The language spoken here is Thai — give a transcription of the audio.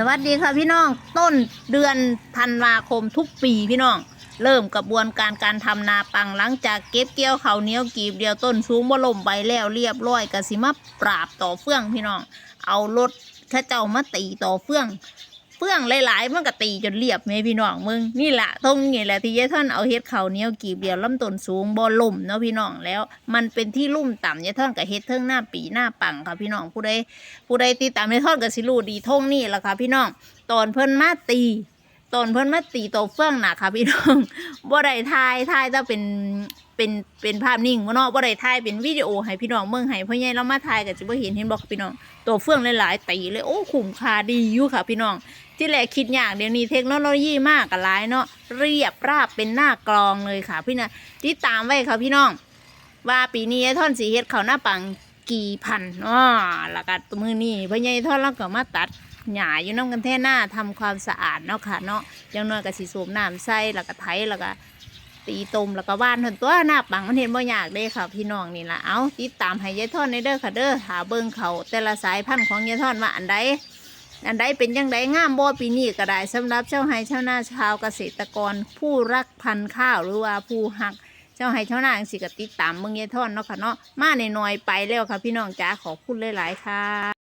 สวัสดีค่ะพี่น้องต้นเดือนธันวาคมทุกปีพี่น้อง เริ่มกระบวนการการทำนาปังหลังจากเก็บเกี่ยวเขาเนี้ยวกีบเดียวต้นสูงบ่ล่มใบแล้วเรียบร้อยกะสิมาปราบต่อเฟื่องพี่น้อง เอารถข้าเจ้ามาตีต่อเฟื่อง เฟื่องหลายๆมันก็ตีจนเรียบแม่พี่น้องมึงนี่แหละตรงนี้แหละที่ยายท่านเอาเฮ็ดเขาวเหนี้ยวกีบเดียวลำต้นสูงบ่ล่มเนาะพี่น้องแล้ว มันเป็นที่ลุ่มต่ำยายท่านก็เฮ็ดเทิงหน้าปีหน้าปังค่ะพี่น้องผู้ใดผู้ใดติดตามยายท่านก็สิรู้ดีทงนี่แหละค่ะพี่น้องตอนเพิ่นมาตีตอนเพิ่นมาตีตัวเฟื่องน่ะค่ะพี่น้องบ่ได้ถ่ายถ่ายแต่เป็น เป็นเป็นภาพนิ่งเนาะบ่ได้ถ่ายเป็นวิดีโอให้พี่น้องเบิ่งให้พราะใหญ่เรามาถ่ายก็สิบ่เห็นเห็นบ่พี่น้องตัวเฟื่องหลายๆตีเลยโอ้คุ้มค่าดีอยู่ค่ะ พี่น้อง ที่แรกคิดยากเดี๋ยวนี้เทคโนโลยีมากกับหลายเนาะเรียบราบเป็นหน้ากลองเลยค่ะ พี่นะที่ตามไว้ค่ะพี่น้อง ว่าปีนี้ท่อนสีเฮ็ดเขาหน้าปังกี่พันอ๋อแล้วก็ตัวมือนี่พ่อใหญ่ท่อนแล้วก็มาตัดหญ้าอยู่น้ำกันแท่หน้าทำความสะอาดเนาะค่ะเนาะยังน้อยก็สิสูบน้ำใส่แล้วก็ไถแล้วก็ ตีตมแล้วก็ว่านทนตัวหน้าปังมันเห็นบ่ยากเด้ค่ะ พี่น้องนี่ละเอาติดตามให้ยายท่อนในเด้อค่ะเด้อหาเบิ่งเขาแต่ละสายพันธุ์ของยายท่อนว่าอันใดอันใดเป็นยังไงงามบ่ปีนี้ก็ได้สำหรับเจ้าไห้เจ้าหน้าชาวเกษตรกร ผู้รักพันธุ์ข้าวหรือว่าผู้หักเจ้าไห้เจ้าหน้าจังสิกติดตามเมืองยายท่อนเนาะค่ะเนาะมาในน้อยๆไปแล้วค่ะพี่น้องจ๋าขอบคุณหลายๆค่ะ